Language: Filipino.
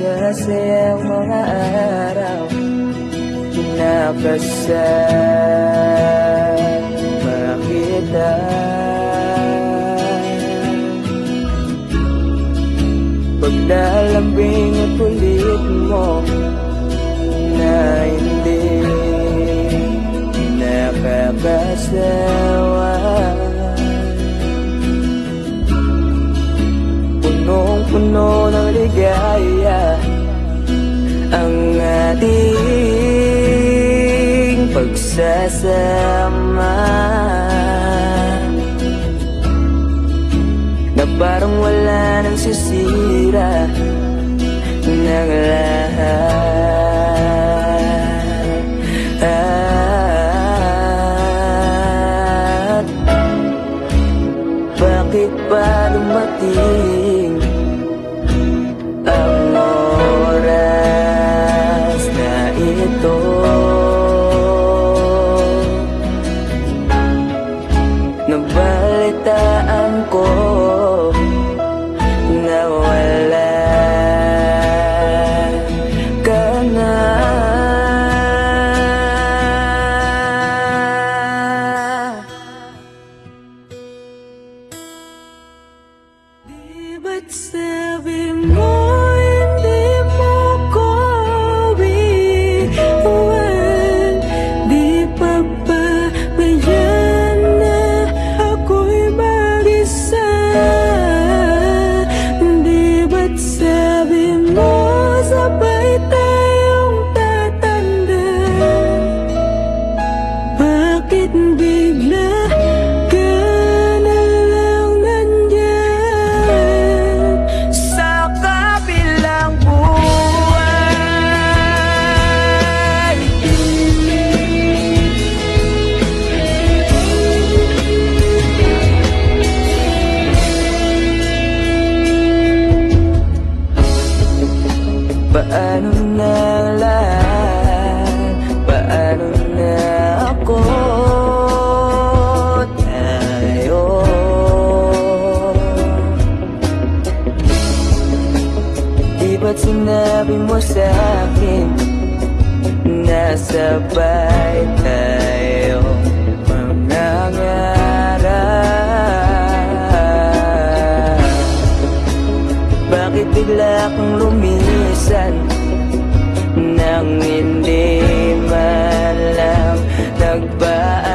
masasayang mga araw Nakasama kita Paglalambing at ulit mo Na hindi. Nakakasawa Punong-puno ng ligaya pagsasama. Na parang wala nang sisira Ng lahat. Bakit ba dumating Nabalitaan ko na wala ka na. Di ba't sabi mo ba't sinabi mo sa akin Nasabay tayo mangangarap bakit bigla kang lumisan Nang hindi man lang nagbaan